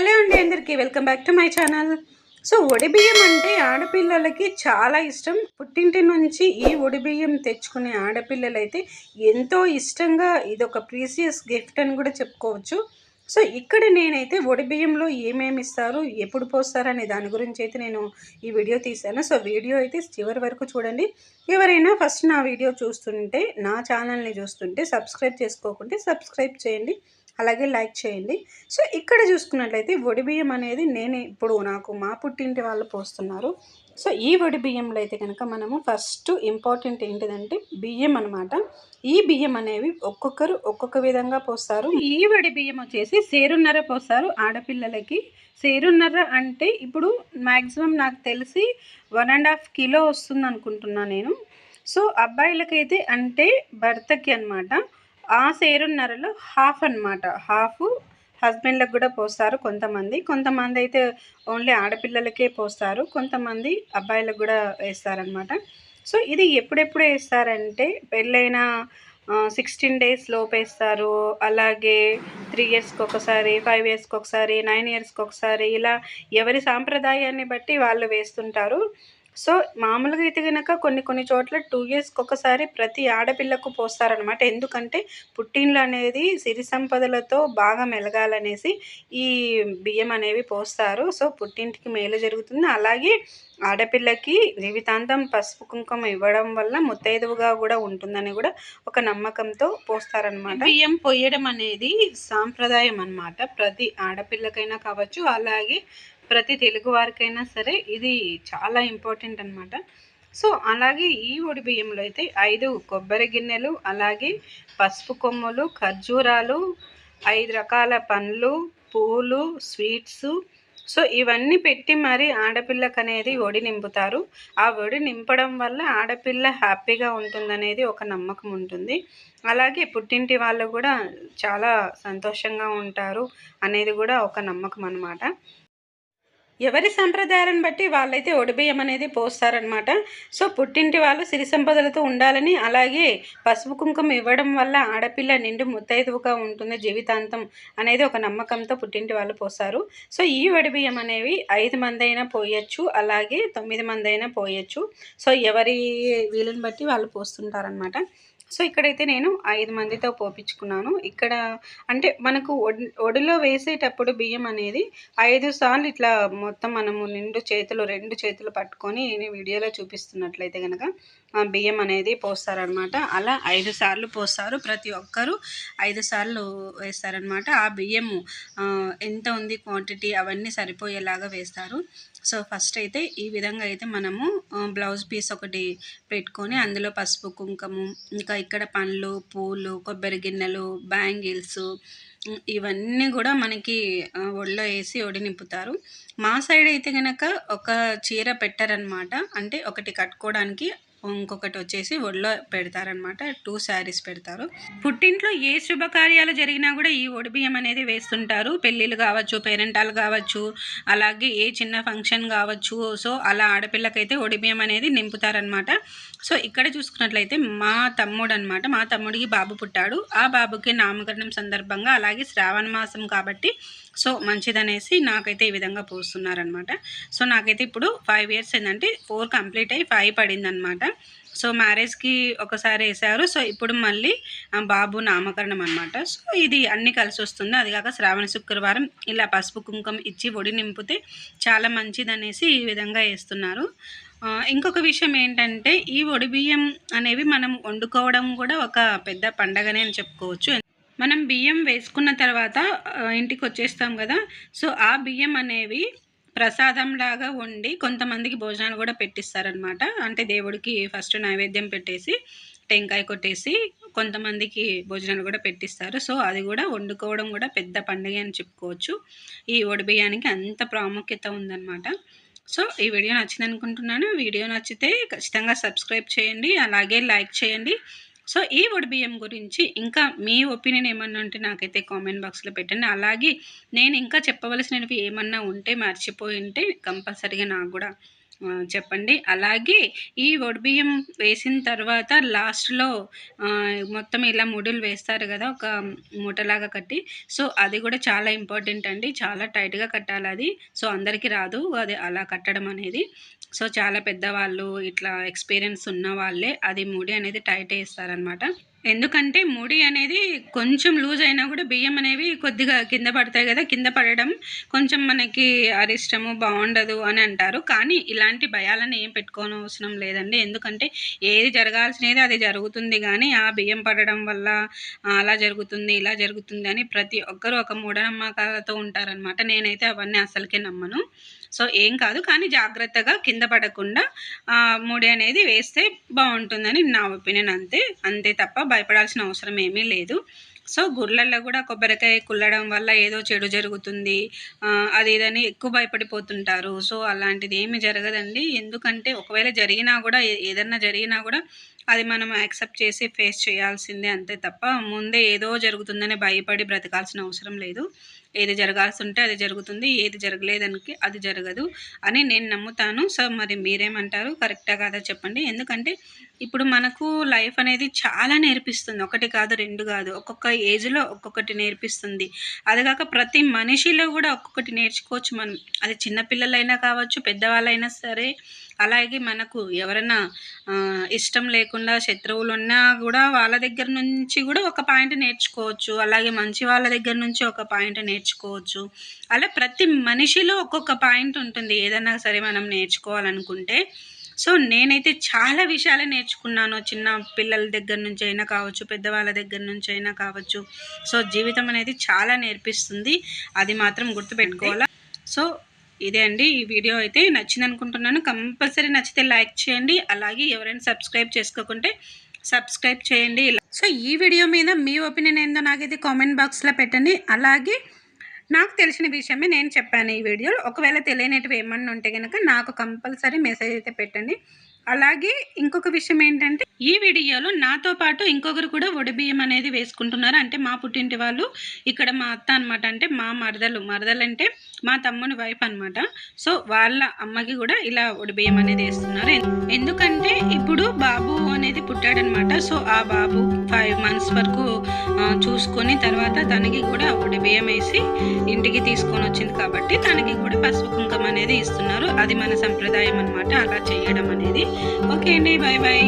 Hello అండి అందరికీ welcome back to my channel. So బియ్యం అంటే ఆడపిల్లలకి చాలా ఇష్టం. పుట్టింటి నుంచి ఈ బియ్యం తెచ్చుకునే ఆడపిల్లలు అయితే ఎంతో ఇష్టంగా ఇది ఒక ప్రీసియస్ గిఫ్ట్ అని కూడా చెప్పుకోవచ్చు. సో ఇక్కడ నేనైతే బియ్యంలో ఏమేమి ఇస్తారు ఎప్పుడు పోస్తారు అనే దాని గురించి అయితే నేను ఈ వీడియో తీశాను. సో వీడియో అయితే చివరి వరకు చూడండి. ఎవరైనా ఫస్ట్ నా వీడియో చూస్తుంటే నా ఛానల్ని చూస్తుంటే సబ్స్క్రైబ్ చేసుకోకుంటే సబ్స్క్రైబ్ చేయండి. అలాగే లైక్ చేయండి. సో ఇక్కడ చూసుకున్నట్లయితే వడి బియ్యం అనేది నేను ఇప్పుడు నాకు మా పుట్టింటి వాళ్ళు పోస్తున్నారు. సో ఈ వడి బియ్యంలో అయితే కనుక మనము ఫస్ట్ ఇంపార్టెంట్ ఏంటిదంటే బియ్యం అనమాట ఈ బియ్యం అనేవి ఒక్కొక్కరు ఒక్కొక్క విధంగా పోస్తారు. ఈ వడి బియ్యం వచ్చేసి సేరున్నర పోస్తారు ఆడపిల్లలకి. సేరున్నర అంటే ఇప్పుడు మ్యాక్సిమం నాకు తెలిసి వన్ అండ్ హాఫ్ కిలో వస్తుంది అనుకుంటున్నాను నేను. సో అబ్బాయిలకైతే అంటే భర్తకి అనమాట ఆ సేరున్నరలో హాఫ్ అనమాట హాఫ్ హస్బెండ్లకు కూడా పోస్తారు కొంతమంది. కొంతమంది అయితే ఓన్లీ ఆడపిల్లలకే పోస్తారు. కొంతమంది అబ్బాయిలకు కూడా వేస్తారనమాట సో ఇది ఎప్పుడెప్పుడు వేస్తారంటే పెళ్ళైన సిక్స్టీన్ డేస్ లోపు వేస్తారు. అలాగే త్రీ ఇయర్స్కి ఒకసారి ఫైవ్ ఇయర్స్కి ఒకసారి నైన్ ఇయర్స్కి ఒకసారి ఇలా ఎవరి సాంప్రదాయాన్ని బట్టి వాళ్ళు వేస్తుంటారు. సో మామూలుగా అయితే కనుక కొన్ని కొన్ని చోట్ల టూ ఇయర్స్కి ఒకసారి ప్రతి ఆడపిల్లకు పోస్తారనమాట ఎందుకంటే పుట్టిండ్లు అనేది సిరి సంపదలతో బాగా మెలగాలనేసి ఈ బియ్యం అనేవి పోస్తారు. సో పుట్టింటికి మేలు జరుగుతుంది. అలాగే ఆడపిల్లకి జీవితాంతం పసుపు కుంకుమ ఇవ్వడం వల్ల ముత్తైదువుగా కూడా ఉంటుందని కూడా ఒక నమ్మకంతో పోస్తారనమాట బియ్యం పొయ్యడం అనేది సాంప్రదాయం అనమాట ప్రతి ఆడపిల్లకైనా కావచ్చు. అలాగే ప్రతి తెలుగు వారికైనా సరే ఇది చాలా ఇంపార్టెంట్ అనమాట సో అలాగే ఈ ఒడి బియ్యంలో అయితే ఐదు కొబ్బరి గిన్నెలు అలాగే పసుపు కొమ్ములు ఖర్జూరాలు ఐదు రకాల పండ్లు పూలు స్వీట్స్. సో ఇవన్నీ పెట్టి మరి ఆడపిల్లకు అనేది ఒడి నింపుతారు. ఆ ఒడి నింపడం వల్ల ఆడపిల్ల హ్యాపీగా ఉంటుందనేది ఒక నమ్మకం ఉంటుంది. అలాగే పుట్టింటి వాళ్ళు కూడా చాలా సంతోషంగా ఉంటారు అనేది కూడా ఒక నమ్మకం అనమాట ఎవరి సంప్రదాయాలను బట్టి వాళ్ళైతే ఒడిబియ్యం అనేది పోస్తారనమాట సో పుట్టింటి వాళ్ళు సిరి సంపదలతో ఉండాలని అలాగే పసుపు కుంకుమ ఇవ్వడం వల్ల ఆడపిల్ల నిండు ముత్తైదువుగా ఉంటుంది జీవితాంతం అనేది ఒక నమ్మకంతో పుట్టింటి వాళ్ళు పోస్తారు. సో ఈ ఒడిబియ్యం అనేవి ఐదు మంది అయినా పోయచ్చు అలాగే తొమ్మిది మంది అయినా పోయచ్చు. సో ఎవరి వీలుని బట్టి వాళ్ళు పోస్తుంటారనమాట సో ఇక్కడైతే నేను ఐదు మందితో పోపించుకున్నాను ఇక్కడ అంటే మనకు ఒడిలో వేసేటప్పుడు బియ్యం అనేది ఐదు సార్లు ఇట్లా మొత్తం మనము నిండు చేతులు రెండు చేతులు పట్టుకొని నేను వీడియోలో చూపిస్తున్నట్లయితే కనుక బియ్యం అనేది పోస్తారనమాట అలా ఐదు సార్లు పోస్తారు. ప్రతి ఒక్కరు ఐదు సార్లు వేస్తారనమాట ఆ బియ్యము ఎంత ఉంది క్వాంటిటీ అవన్నీ సరిపోయేలాగా వేస్తారు. సో ఫస్ట్ అయితే ఈ విధంగా అయితే మనము బ్లౌజ్ పీస్ ఒకటి పెట్టుకొని అందులో పసుపు కుంకుమ ఇంకా ఇక్కడ పండ్లు పూలు కొబ్బరి గిన్నెలు బ్యాంగిల్స్ ఇవన్నీ కూడా మనకి ఒళ్ళో వేసి ఒడి నింపుతారు మా సైడ్ అయితే కనుక ఒక చీర పెట్టారనమాట అంటే ఒకటి కట్టుకోవడానికి ఇంకొకటి వచ్చేసి ఒడిలో పెడతారనమాట. టూ శారీస్ పెడతారు. పుట్టింట్లో ఏ శుభకార్యాలు జరిగినా కూడా ఈ బియ్యం అనేది వేస్తుంటారు. పెళ్ళిళ్ళు కావచ్చు పేరెంటాలు కావచ్చు అలాగే ఏ చిన్న ఫంక్షన్ కావచ్చు. సో అలా ఆడపిల్లకైతే బియ్యం అనేది నింపుతారనమాట. సో ఇక్కడ చూసుకున్నట్లయితే మా తమ్ముడు అనమాట మా తమ్ముడికి బాబు పుట్టాడు. ఆ బాబుకి నామకరణం సందర్భంగా అలాగే శ్రావణ మాసం కాబట్టి సో మంచిదనేసి నాకైతే ఈ విధంగా పోస్తున్నారనమాట. సో నాకైతే ఇప్పుడు ఫైవ్ ఇయర్స్ ఏంటంటే ఫోర్ కంప్లీట్ అయ్యి ఫైవ్ పడిందనమాట. సో మ్యారేజ్కి ఒకసారి వేసారు. సో ఇప్పుడు మళ్ళీ బాబు నామకరణం అనమాట సో ఇది అన్నీ కలిసి వస్తుంది. అది కాక శ్రావణ శుక్రవారం ఇలా పసుపు కుంకుమ ఇచ్చి ఒడి నింపితే చాలా మంచిదనేసి ఈ విధంగా వేస్తున్నారు. ఇంకొక విషయం ఏంటంటే ఈ ఒడి బియ్యం అనేవి మనం వండుకోవడం కూడా ఒక పెద్ద పండగనే అని చెప్పుకోవచ్చు. మనం బియ్యం వేసుకున్న తర్వాత ఇంటికి వచ్చేస్తాం కదా. సో ఆ బియ్యం అనేవి ప్రసాదంలాగా వండి కొంతమందికి భోజనాలు కూడా పెట్టిస్తారనమాట అంటే దేవుడికి ఫస్ట్ నైవేద్యం పెట్టేసి టెంకాయ కొట్టేసి కొంతమందికి భోజనాలు కూడా పెట్టిస్తారు. సో అది కూడా వండుకోవడం కూడా పెద్ద పండుగ అని చెప్పుకోవచ్చు. ఈ బియ్యానికి అంత ప్రాముఖ్యత ఉందన్నమాట. సో ఈ వీడియో నచ్చింది అనుకుంటున్నాను వీడియో నచ్చితే ఖచ్చితంగా సబ్స్క్రైబ్ చేయండి. అలాగే లైక్ చేయండి. సో ఈ బియ్యం గురించి ఇంకా మీ ఒపీనియన్ ఏమన్నా ఉంటే నాకైతే కామెంట్ బాక్స్లో పెట్టండి. అలాగే నేను ఇంకా చెప్పవలసినవి ఏమన్నా ఉంటే మర్చిపోయి ఉంటే కంపల్సరీగా నాకు కూడా చెప్పండి. అలాగే ఈ వడిబియ్యం వేసిన తర్వాత లాస్ట్లో మొత్తం ఇలా ముడులు వేస్తారు కదా ఒక మూటలాగా కట్టి. సో అది కూడా చాలా ఇంపార్టెంట్ అండి. చాలా టైట్గా కట్టాలి అది. సో అందరికీ రాదు అది అలా కట్టడం అనేది. సో చాలా పెద్దవాళ్ళు ఇట్లా ఎక్స్పీరియన్స్ ఉన్న వాళ్ళే అది ముడి అనేది టైట్ వేస్తారనమాట ఎందుకంటే ముడి అనేది కొంచెం లూజ్ అయినా కూడా బియ్యం అనేవి కొద్దిగా కింద పడతాయి కదా కింద పడడం కొంచెం మనకి అరిష్టము బాగుండదు అని అంటారు. కానీ ఇలాంటి భయాలను ఏం పెట్టుకోని అవసరం లేదండి. ఎందుకంటే ఏది జరగాల్సినది అది జరుగుతుంది కానీ ఆ బియ్యం పడడం వల్ల అలా జరుగుతుంది ఇలా జరుగుతుంది అని ప్రతి ఒక్కరూ ఒక మూఢనమ్మకాలతో ఉంటారనమాట నేనైతే అవన్నీ అసలుకే నమ్మను. సో ఏం కాదు. కానీ జాగ్రత్తగా కింద పడకుండా ముడి అనేది వేస్తే బాగుంటుందని నా ఒపీనియన్ అంతే. అంతే తప్ప భయపడాల్సిన అవసరం ఏమీ లేదు. సో గుళ్ళల్లో కూడా కొబ్బరికాయ కుల్లడం వల్ల ఏదో చెడు జరుగుతుంది. అది ఇదని ఎక్కువ భయపడిపోతుంటారు. సో అలాంటిది ఏమి జరగదండి. ఎందుకంటే ఒకవేళ జరిగినా కూడా ఏదన్నా జరిగినా కూడా అది మనం యాక్సెప్ట్ చేసి ఫేస్ చేయాల్సిందే అంతే తప్ప ముందే ఏదో జరుగుతుందని భయపడి బ్రతకాల్సిన అవసరం లేదు. ఏది జరగాల్సి ఉంటే అది జరుగుతుంది ఏది జరగలేదానికి అది జరగదు అని నేను నమ్ముతాను. సో మరి మీరేమంటారు? కరెక్టా కాదా చెప్పండి. ఎందుకంటే ఇప్పుడు మనకు లైఫ్ అనేది చాలా నేర్పిస్తుంది. ఒకటి కాదు రెండు కాదు. ఒక్కొక్క ఏజ్లో ఒక్కొక్కటి నేర్పిస్తుంది. అదిగాక ప్రతి మనిషిలో కూడా ఒక్కొక్కటి నేర్చుకోవచ్చు మనం. అది చిన్నపిల్లలైనా కావచ్చు పెద్దవాళ్ళైనా సరే. అలాగే మనకు ఎవరైనా ఇష్టం లేకుండా శత్రువులు ఉన్నా కూడా వాళ్ళ దగ్గర నుంచి కూడా ఒక పాయింట్ నేర్చుకోవచ్చు. అలాగే మంచి వాళ్ళ దగ్గర నుంచి ఒక పాయింట్ నేర్చుకోవచ్చు. అలా ప్రతి మనిషిలో ఒక్కొక్క పాయింట్ ఉంటుంది. ఏదైనా సరే మనం నేర్చుకోవాలనుకుంటే సో నేనైతే చాలా విషయాలు నేర్చుకున్నాను. చిన్న పిల్లల దగ్గర నుంచి అయినా కావచ్చు పెద్దవాళ్ళ దగ్గర నుంచి అయినా కావచ్చు. సో జీవితం అనేది చాలా నేర్పిస్తుంది. అది మాత్రం గుర్తుపెట్టుకోవాలా. సో ఇదే అండి ఈ వీడియో అయితే. నచ్చింది అనుకుంటున్నాను కంపల్సరీ నచ్చితే లైక్ చేయండి. అలాగే ఎవరైనా సబ్స్క్రైబ్ చేసుకోకుంటే సబ్స్క్రైబ్ చేయండి. సో ఈ వీడియో మీద మీ ఒపీనియన్ ఏందో నాకైతే కామెంట్ బాక్స్లో పెట్టండి. అలాగే నాకు తెలిసిన విషయమే నేను చెప్పాను ఈ వీడియోలో. ఒకవేళ తెలియనిటివి ఏమన్నా ఉంటే కనుక నాకు కంపల్సరీ మెసేజ్ అయితే పెట్టండి. అలాగే ఇంకొక విషయం ఏంటంటే ఈ వీడియోలో నాతో పాటు ఇంకొకరు కూడా బియ్యం అనేది వేసుకుంటున్నారు. అంటే మా పుట్టింటి వాళ్ళు ఇక్కడ మా అత్త అనమాట అంటే మా మరదలు. మరదలు అంటే మా తమ్ముని వైఫ్ అనమాట సో వాళ్ళ అమ్మకి కూడా ఇలా బియ్యం అనేది వేస్తున్నారు. ఎందుకంటే ఇప్పుడు బాబు అనేది పుట్టాడనమాట. సో ఆ బాబు ఫైవ్ మంత్స్ వరకు చూసుకొని తర్వాత తనకి కూడా బియ్యం వేసి ఇంటికి తీసుకొని వచ్చింది కాబట్టి తనకి కూడా పసుపు కుంకం అనేది ఇస్తున్నారు. అది మన సంప్రదాయం అనమాట అలా చేయడం అనేది. ఓకే అండి బాయ్ బాయ్